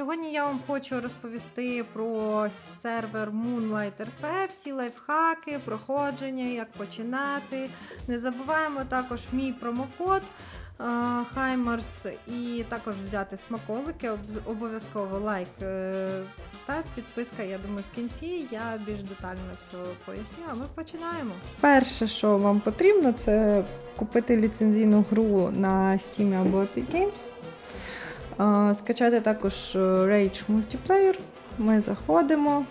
Сьогодні я вам хочу розповісти про сервер Moonlight RP, всі лайфхаки, проходження, як починати. Не забуваємо також мій промокод е, Хаймарс і також взяти смаколики. Об- Обов'язково лайк е, та підписка. Я думаю, в кінці я більш детально все поясню. А ми починаємо. Перше, що вам потрібно, це купити ліцензійну гру на Steam або Epic Games. Скачати також е, Rage Multiplayer. Ми заходимо,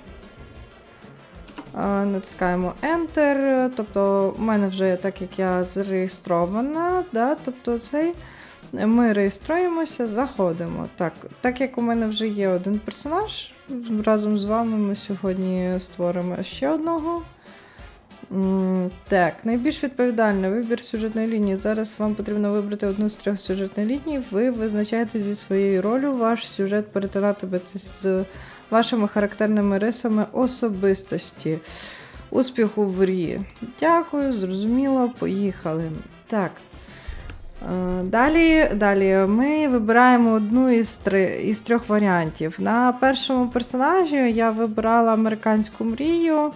натискаємо Enter. Тобто, у мене вже так як я зареєстрована, да, тобто цей. Ми реєструємося, заходимо. Так, так як у мене вже є один персонаж, разом з вами ми сьогодні створимо ще одного. Так, найбільш відповідальний вибір сюжетної лінії. Зараз вам потрібно вибрати одну з трьох сюжетних ліній. Ви визначаєте зі своєю ролью ваш сюжет перетинатиметься з вашими характерними рисами особистості. Успіху в грі. Дякую, зрозуміло, поїхали. Так. Е, Далі, далі ми вибираємо одну із, три, із трьох варіантів. На першому персонажі я вибирала американську мрію.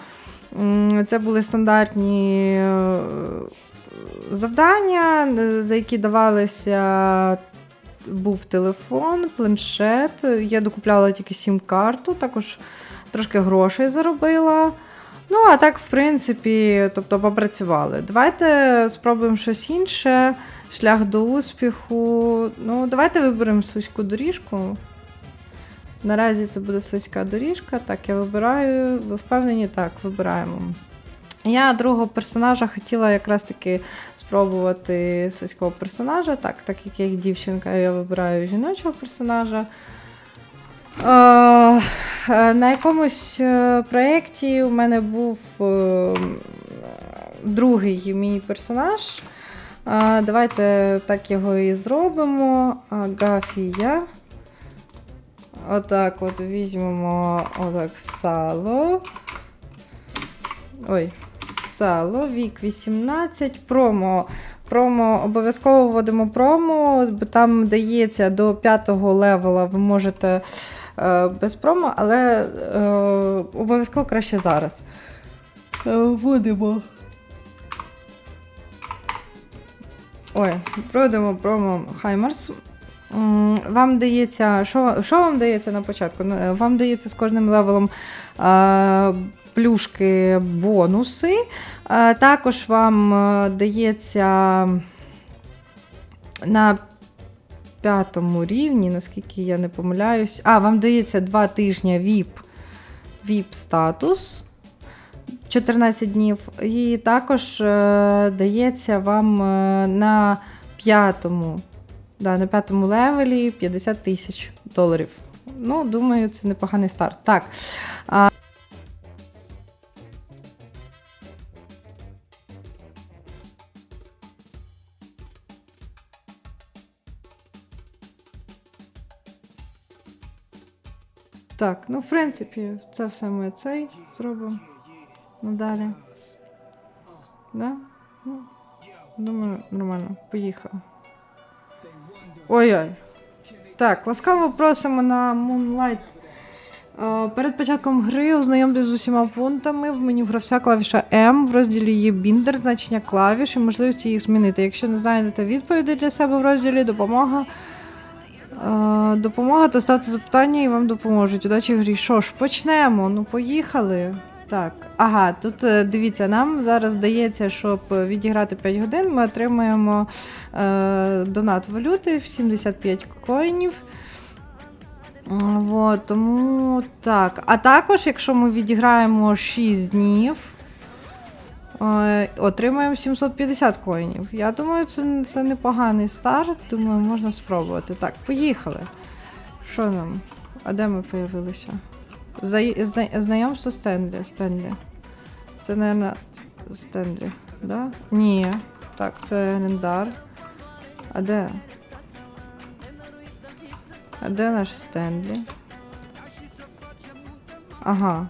Це були стандартні е, завдання, е, за які давалися. Був телефон, планшет. Я докупляла тільки сім-карту, також трошки грошей заробила. Ну, а так, в принципі, тобто попрацювали. Давайте спробуємо щось інше. Шлях до успіху. Ну, давайте виберемо слизьку доріжку. Наразі це буде слизька доріжка. Так, я вибираю. Ви впевнені? Так, вибираємо. Я другого персонажа хотіла якраз таки спробувати слизького персонажа. Так, так як я дівчинка, я вибираю жіночого персонажа. Е, е, на якомусь е, проєкті у мене був другий мій персонаж. Давайте так його і зробимо. Гафія. Отак от візьмемо отак сало. Ой, сало, вік 18, промо. Промо, обов'язково вводимо промо, бо там дається до 5 левела, ви можете е, без промо, але е, обов'язково краще зараз. Е, Вводимо. Ой, проводимо промо Хаймарс. Вам дається, що, що вам дається на початку? Е, Вам дається з кожним левелом е, плюшки бонуси. Е, також вам е, дається на п'ятому рівні, наскільки я не помиляюсь. А, вам дається 2 тижні VIP, VIP статус. 14 днів. І також е, дається вам е, на п'ятому, да, на п'ятому левелі 50 тисяч доларів. Ну, думаю, це непоганий старт. Так. А, так, ну, в принципі, це все ми цей зробимо. Надалі. Да? Ну, думаю, нормально. Поїхав. Ой-ой. Так, ласкаво просимо на Moonlight. Е, Перед початком гри ознайомтесь з усіма пунктами. В меню гравця клавіша М, в розділі є біндер, значення клавіш і можливості їх змінити. Якщо не знайдете відповіді для себе в розділі допомога. е, Допомога, то ставте запитання і вам допоможуть. Удачі грі. Що ж, почнемо. Ну, поїхали. Так, ага, тут е, дивіться, нам зараз дається, щоб відіграти 5 годин, ми отримаємо е, донат валюти в 75 коїнів. Вот, тому так. А також, якщо ми відіграємо 6 днів, е, отримаємо 750 коїнів. Я думаю, це, це непоганий старт. Думаю, можна спробувати. Так, поїхали. Що нам? А де ми появилися? Зай- зна- Знайомство Стенлі. Стенлі. Це, мабуть, Стенлі, да? Ні. Так, це Гендар. А де? А де наш Стенлі? Ага.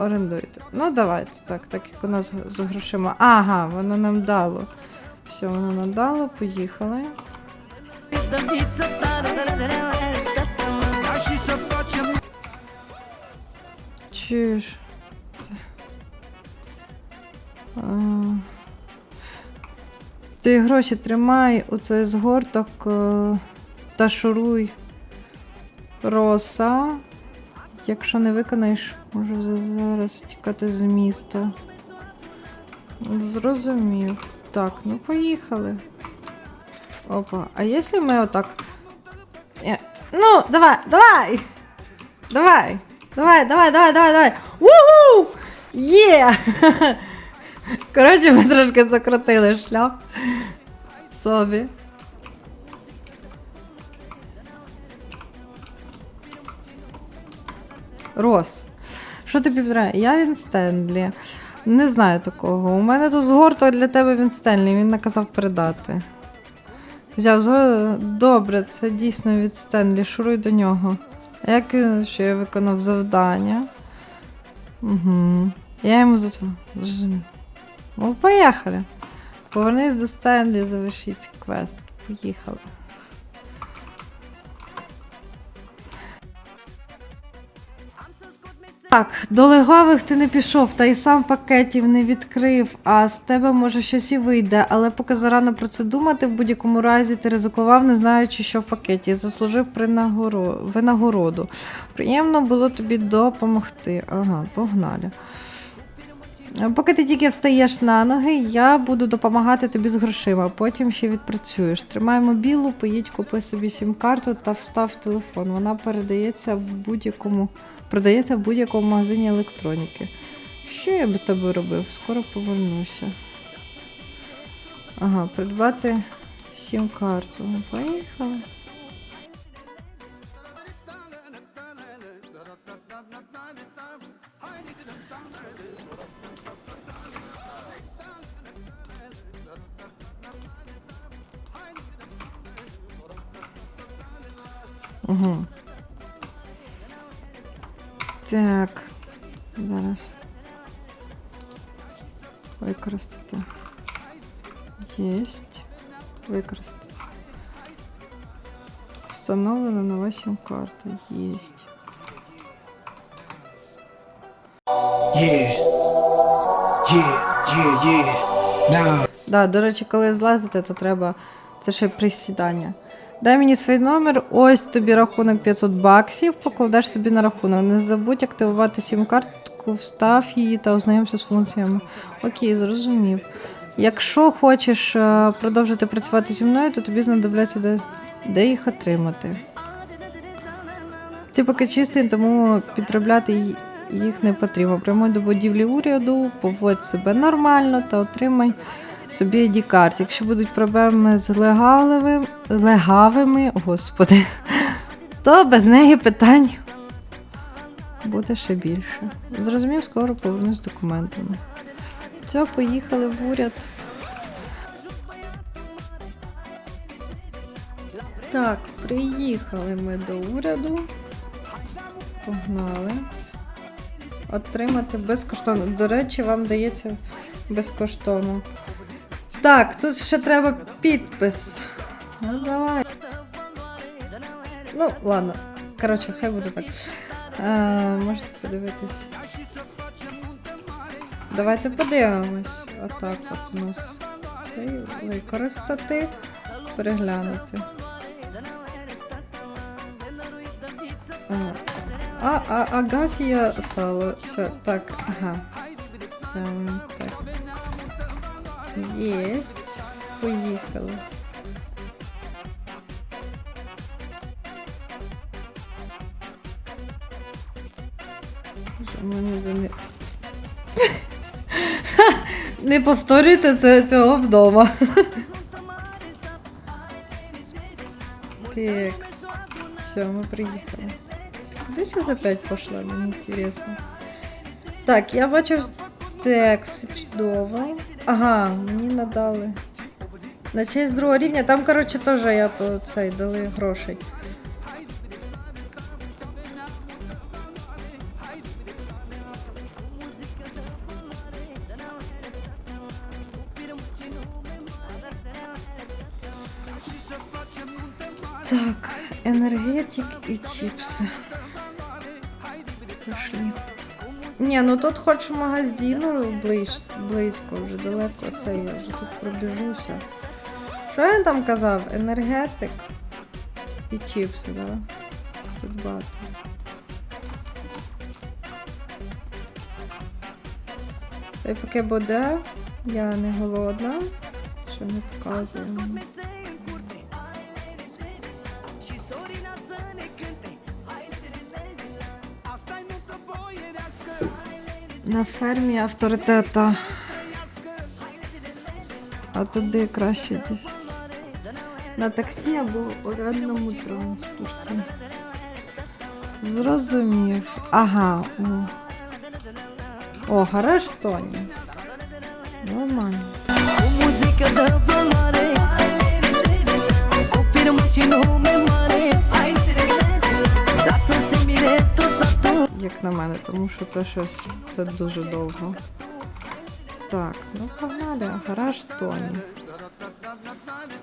Орендуйте. Ну, давайте, так, так як у нас з грошима. Ага, воно нам дало. Все, воно нам дало, поїхали. Чуєш? А, Ти гроші тримай у цей згорток е, та шуруй роса. Якщо не виконаєш, можу зараз тікати з міста. Зрозумів. Так, ну поїхали. Опа, а якщо ми отак. Е, Ну, давай, давай! Давай! Давай, давай, давай, давай, давай! Уху! Є! Коротше, ми трошки закрутили шлях собі. Рос. Що тобі треба? Я він Стенлі. Не знаю такого. У мене тут згорто для тебе він Стенлі, він наказав передати. Взяв зго... Добре, це дійсно від Стенлі. Шуруй до нього. А кину, що я виконав завдання? Угу. Я йому за зрозумів. Ну, поїхали. Повернись до Стенлі, завершіть квест. Поїхали. Так, до легавих ти не пішов, та й сам пакетів не відкрив, а з тебе може щось і вийде, але поки зарано про це думати, в будь-якому разі ти ризикував, не знаючи, що в пакеті. Заслужив принагоро- винагороду. Приємно було тобі допомогти. Ага, погнали. Поки ти тільки встаєш на ноги, я буду допомагати тобі з грошима, потім ще відпрацюєш. Тримай мобілу, поїдь, купи собі сім-карту та встав телефон. Вона передається в будь-якому, продається в будь-якому магазині електроніки. Що я без тобою робив? Скоро повернуся. Ага, придбати сім-карту. Поїхали. Встановлена нова сім-карта. Єсть. Yeah. Yeah, yeah, yeah. Nah. Да, до речі, коли злазите, то треба. Це ще присідання. Дай мені свій номер, ось тобі рахунок 500 баксів, покладеш собі на рахунок. Не забудь активувати сім-картку, встав її та ознайомся з функціями. Окей, зрозумів. Якщо хочеш е, продовжити працювати зі мною, то тобі знадобляться де, де їх отримати. Ти поки чистий, тому підробляти їх не потрібно. Прямуй до будівлі уряду, поводь себе нормально та отримай собі ID карт. Якщо будуть проблеми з легалевим, легавими, господи, то без неї питань буде ще більше. Зрозумів, скоро повернусь з документами. Все, поїхали в уряд. Так, приїхали ми до уряду. Погнали. Отримати безкоштовно. До речі, вам дається безкоштовно. Так, тут ще треба підпис. Ну давай. Ну, ладно. Коротше, хай буде так. А, можете подивитись. Давайте подивимось. Отак от у нас цей використати, переглянути. А, а, Агафія сало. Все, так, ага. Все, так. Єсть. Поїхали. Що мене за не... Не повторюйте це цього вдома. Текс. Все, ми приїхали. Куди зараз опять пошла? Мені інтересно. Так, я бачу текст чудово. Ага, мені надали. На честь другого рівня. Там, коротше, теж я по цей дали грошей. Так, енергетик і чіпси. Ні, ну тут хоч магазину ближ, близько, вже далеко. Це я вже тут пробіжуся. Що він там казав? Енергетик і чіпси, да? Тут багато. Та й поки буде, я не голодна, що не показуємо. На фермі авторитета. А туди краще десь. На таксі або орендному транспорті. Зрозумів. Ага. О, гараж Тоні. Нормально. Música da balare Confirmação no Як на мене, тому що це щось це дуже довго. Так, ну погнали. Гараж Тоні.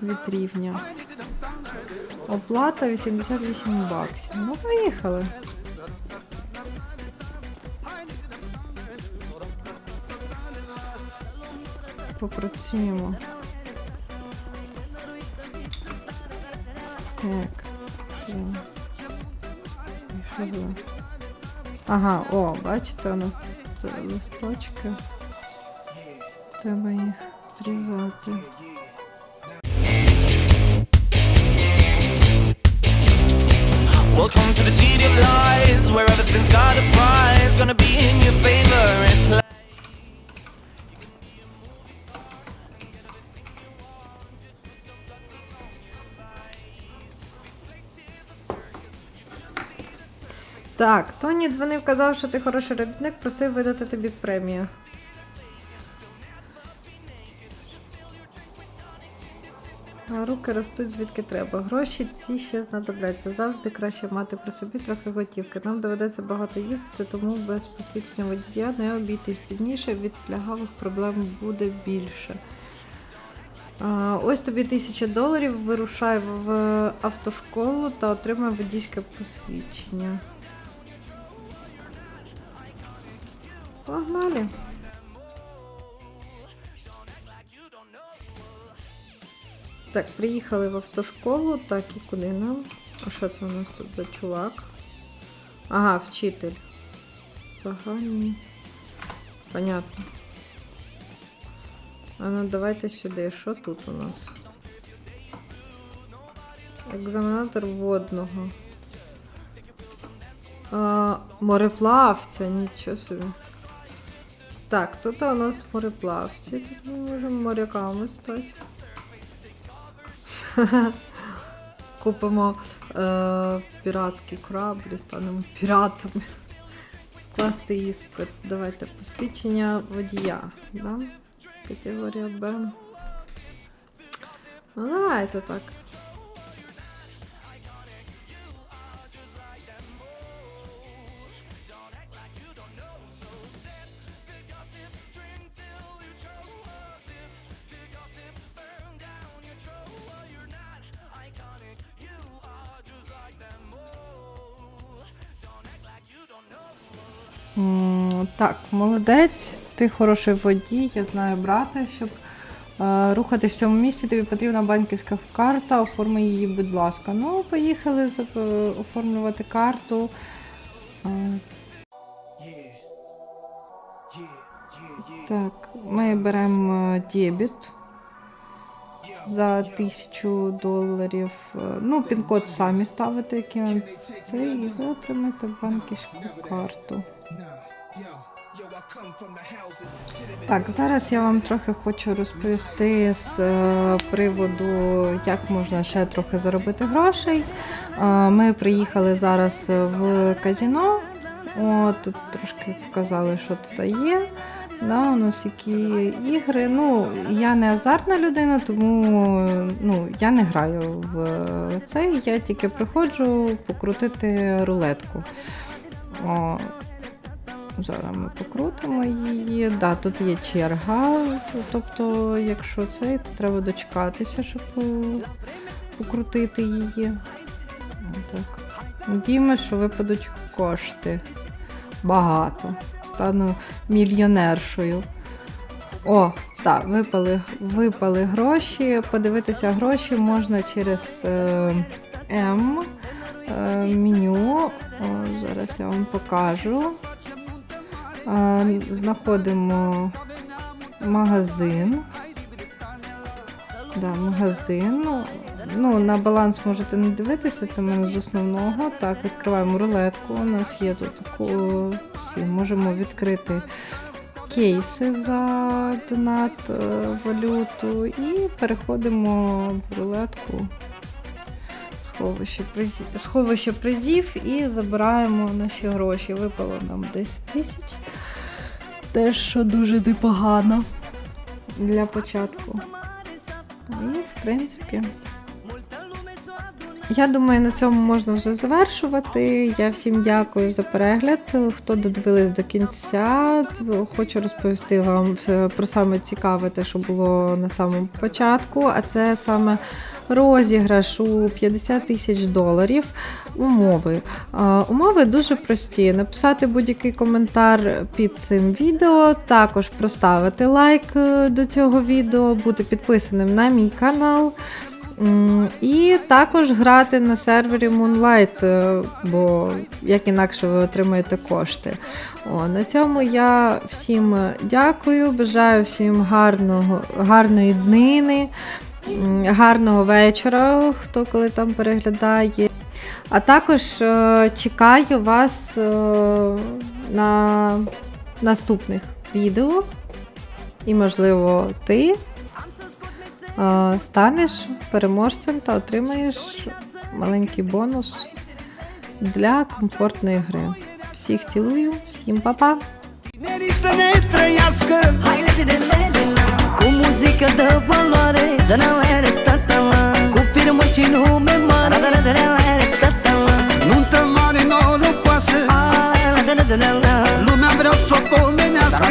Вітрівня. Оплата 88 баксів. Ну, поїхали. Попрацюємо. Так. І що було? Ага, о, бачите, у нас тут е, листочки. Треба їх зрізати. Welcome to the city of lies, where everything's got a Так, Тоні дзвонив, казав, що ти хороший робітник, просив видати тобі премію. А руки ростуть звідки треба. Гроші ці ще знадобляться. Завжди краще мати при собі трохи готівки. Нам доведеться багато їздити, тому без посвідчення водія не обійтись. Пізніше від лягавих проблем буде більше. Ось тобі тисяча доларів, вирушай в автошколу та отримай водійське посвідчення. Погнали. Так, приїхали в автошколу, так і куди нам? А що це у нас тут за чувак? Ага, вчитель. Загальні. Понятно. А ну давайте сюди. Що тут у нас? Екзаменатор водного. А, мореплавця, нічого собі. Так, тут у нас мореплавці. Тут ми можемо моряками стати. Купимо е, піратський корабль, і станемо піратами. Скласти іспит. Давайте посвідчення водія. Да? Категорія Б. Ну, давайте так. Так, молодець, ти хороший водій, я знаю брата, щоб е, рухатись в цьому місці, тобі потрібна банківська карта, оформи її, будь ласка. Ну, поїхали е, оформлювати карту. Е. Так, ми беремо е, дебіт за тисячу доларів. Ну, пін-код самі ставите, який вам це, і ви отримаєте банківську карту. Так, зараз я вам трохи хочу розповісти з е, приводу, як можна ще трохи заробити грошей. Е, Ми приїхали зараз в казіно. О, тут трошки показали, що тут є. Да, у нас які ігри. Ну, я не азартна людина, тому ну, я не граю в цей. Я тільки приходжу покрутити рулетку. О, Зараз ми покрутимо її. Да, тут є черга. Тобто, якщо цей, то треба дочекатися, щоб покрутити її. Отак. Надіємося, що випадуть кошти. Багато. стану мільйонершою. О, так, випали, випали гроші. Подивитися гроші можна через е, М е, меню. О, зараз я вам покажу. Знаходимо магазин. Да, магазин. Ну, на баланс можете не дивитися, це в мене з основного. Так, відкриваємо рулетку. У нас є тут. Всі, можемо відкрити кейси за донат е, валюту і переходимо в рулетку. Сховище призів, сховище призів і забираємо наші гроші. Випало нам 10 тисяч. Теж що дуже непогано для початку. І, в принципі, я думаю, на цьому можна вже завершувати. Я всім дякую за перегляд. Хто додивились до кінця, хочу розповісти вам е, про саме цікаве, те, що було на самому початку, а це саме розіграш у 50 тисяч доларів. Умови. Умови дуже прості. Написати будь-який коментар під цим відео, також проставити лайк е, до цього відео, бути підписаним на мій канал. І також грати на сервері Moonlight, е, бо як інакше ви отримаєте кошти. О, на цьому я всім дякую, бажаю всім гарного, гарної днини, гарного вечора, хто коли там переглядає. А також е, чекаю вас е, на наступних відео. І, можливо, ти е, станеш переможцем та отримаєш маленький бонус для комфортної гри. Всіх цілую, всім па-па! Cu muzică de valoare De la ere tatala Cu firmă și nume mare De la ere tatala Nuntă mare, nouă, nu pasă Lumea vreau să o pomenească